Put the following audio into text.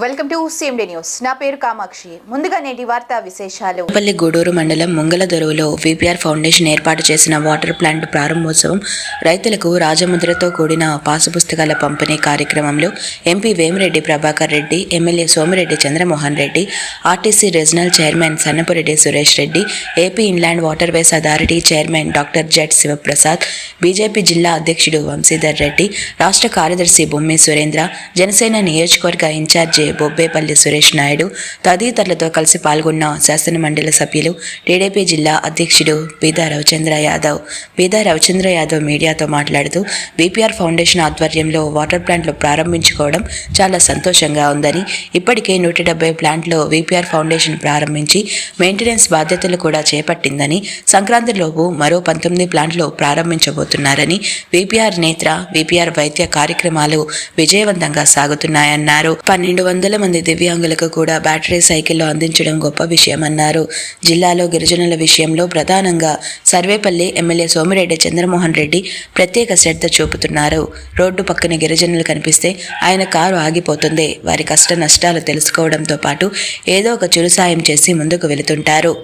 Welcome to CMD news నా పేరు కామాక్షి. ముందుగా నేటి వార్తా విశేషాలు. పల్లి గూడూరు మండలం ముంగలదొరువులో విపిఆర్ ఫౌండేషన్ ఏర్పాటు చేసిన వాటర్ ప్లాంట్ ప్రారంభోత్సవం రైతులకు రాజముద్రతో కూడిన పాసు పుస్తకాల పంపిణీ కార్యక్రమంలో MP Vemireddy Prabhakar Reddy MLA Somireddy Chandramohan Reddy RTC regional chairman Sannapureddy Suresh Reddy AP inland waterways authority chairman doctor Z Sivaprasad BJP జిల్లా అధ్యక్షుడు వంశీధర్ రెడ్డి రాష్ట్ర కార్యదర్శి బొమ్మి సురేంద్ర జనసేన నియోజకవర్గ ఇన్ఛార్జి బొబ్బేపల్లి సురేష్ నాయుడు తదితరులతో కలిసి పాల్గొన్న శాసనమండలి సభ్యులు టీడీపీ జిల్లా అధ్యక్షుడు బీదా రవిచంద్ర యాదవ్. బీదా రవిచంద్ర యాదవ్ మీడియాతో మాట్లాడుతూ బీపీఆర్ ఫౌండేషన్ ఆధ్వర్యంలో వాటర్ ప్లాంట్లు ప్రారంభించుకోవడం చాలా సంతోషంగా ఉందని ఇప్పటికే నూట డెబ్బై ప్లాంట్లో వీపీఆర్ ఫౌండేషన్ ప్రారంభించి మెయింటెనెన్స్ బాధ్యతలు కూడా చేపట్టిందని సంక్రాంతిలోపు మరో పంతొమ్మిది ప్లాంట్లు ప్రారంభించబోతున్నారని వీపీఆర్ నేత్ర వీపీఆర్ వైద్య కార్యక్రమాలు విజయవంతంగా సాగుతున్నాయన్నారు. పన్నెండు వందల మంది దివ్యాంగులకు కూడా బ్యాటరీ సైకిళ్ళు అందించడం గొప్ప విషయమన్నారు. జిల్లాలో గిరిజనుల విషయంలో ప్రధానంగా సర్వేపల్లి ఎమ్మెల్యే సోమిరెడ్డి చంద్రమోహన్ రెడ్డి ప్రత్యేక శ్రద్ధ చూపుతున్నారు. రోడ్డు పక్కన గిరిజనులు కనిపిస్తే ఆయన కారు ఆగిపోతుంది. వారి కష్ట నష్టాలు తెలుసుకోవడంతో పాటు ఏదో ఒక చురు సాయం చేసి ముందుకు వెళుతుంటారు.